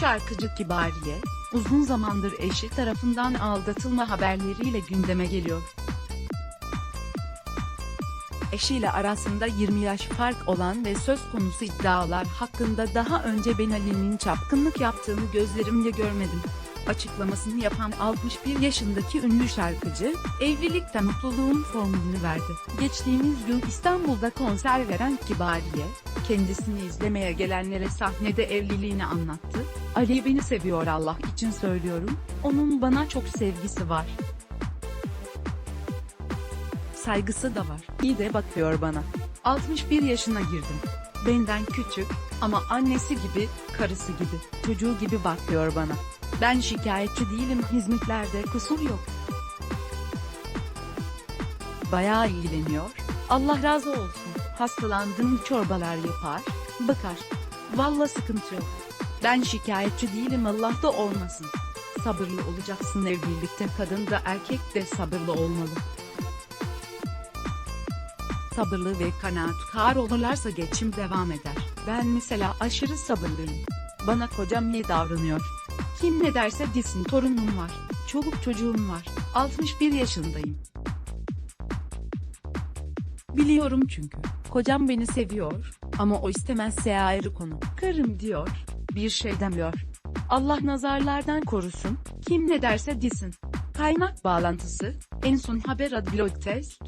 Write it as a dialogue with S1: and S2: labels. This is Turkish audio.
S1: şarkıcı Kibariye, uzun zamandır eşi tarafından aldatılma haberleriyle gündeme geliyor. Eşiyle arasında 20 yaş fark olan ve söz konusu iddialar hakkında daha önce Ben Ali'nin çapkınlık yaptığını gözlerimle görmedim. Açıklamasını yapan 61 yaşındaki ünlü şarkıcı, evlilikte mutluluğun formülünü verdi. Geçtiğimiz gün İstanbul'da konser veren Kibariye, kendisini izlemeye gelenlere sahnede evliliğini anlattı. Ali beni seviyor Allah için söylüyorum, onun bana çok sevgisi var. Saygısı da var. İyi de bakıyor bana. 61 yaşına girdim. Benden küçük ama annesi gibi, karısı gibi, çocuğu gibi bakıyor bana. Ben şikayetçi değilim hizmetlerde kusur yok. Bayağı ilgileniyor. Allah razı olsun. Hastalandım çorbalar yapar, bakar. Valla sıkıntı yok. Ben şikayetçi değilim Allah da olmasın. Sabırlı olacaksın evlilikte kadın da erkek de sabırlı olmalı. Sabırlı ve kanaatkar olurlarsa geçim devam eder. Ben mesela aşırı sabırlıyım. Bana kocam ne davranıyor? Kim ne derse desin torunum var. Çoluk çocuğum var. 61 yaşındayım. Biliyorum çünkü. Kocam beni seviyor ama o istemezse ayrı konu. Karım diyor, bir şey demiyor. Allah nazarlardan korusun, kim ne derse desin. Kaynak bağlantısı, en son haber ad blog test,